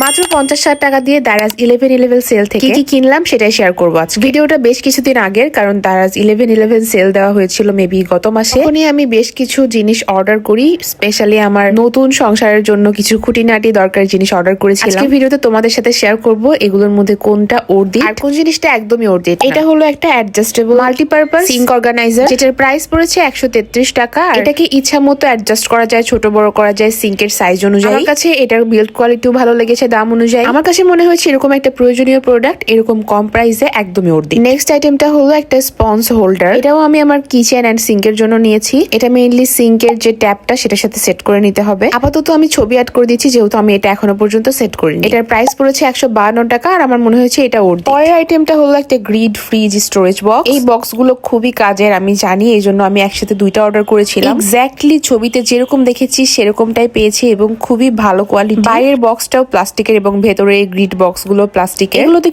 মাত্র পঞ্চাশ ষাট টাকা দিয়ে দারাজ ইলেভেন ইলেভেন সেল থেকে কি কিনলাম সেটাই শেয়ার করব আজ ভিডিওটা বেশ কিছুদিন আগের কারণ দারাজ ইলেভেন ইলেভেন সেল দেওয়া হয়েছিল মেবি গত মাসে। তখনই আমি বেশ কিছু জিনিস অর্ডার করি স্পেশালি আমার নতুন সংসারের জন্য কিছু খুঁটিনাটি দরকারি জিনিস অর্ডার করেছিলাম। আজকের ভিডিওতে তোমাদের সাথে শেয়ার করব এগুলোর মধ্যে কোনটা ওর্দি আর কোন জিনিসটা একদমই ওর্দি এটা হলো একটা অ্যাডজাস্টেবল মাল্টিপারপাস সিঙ্ক অর্গানাইজার যেটার প্রাইস পড়েছে একশো তেত্রিশ টাকা। এটাকে ইচ্ছা মতো অ্যাডজাস্ট করা যায় ছোট বড় করা যায় সিঙ্কের সাইজ অনুযায়ী আমার কাছে এটার বিল্ড কোয়ালিটিও ভালো লেগেছে। দাম অনুযায়ী। আমার কাছে মনে হয়েছে এরকম একটা প্রয়োজনীয় প্রোডাক্ট এরকম কম প্রাইসে একদমই ওর্দি নেক্সট আইটেমটা হলো একটা স্পঞ্জ হোল্ডার এটাও আমি আমার কিচেন অ্যান্ড সিঙ্কের জন্য নিয়েছি। এটা মেইনলি সিঙ্কের যে ট্যাপটা সেটার সাথে সেট করে নিতে হবে। আপাতত আমি ছবি অ্যাড করে দিচ্ছি যেহেতু আমি এটা এখনও পর্যন্ত সেট করিনি। এটার প্রাইস পড়েছে একশো টাকা আর আমার মনে হয়েছে এটা ওর পরের আইটেমটা হলো একটা গ্রিড ফ্রিজ স্টোরেজ বক্স এই বক্সগুলো খুবই কাজের আমি জানি এই জন্য আমি একসাথে দুইটা অর্ডার করেছিলাম। এক্স্যাক্টলি ছবিতে যেরকম দেখেছি সেরকমটাই পেয়েছি এবং খুবই ভালো কোয়ালিটি বাইরের বক্সটাও প্লাস্টিকের এবং ভেতরে গ্রিড বক্সগুলো প্লাস্টিকের। এগুলোতে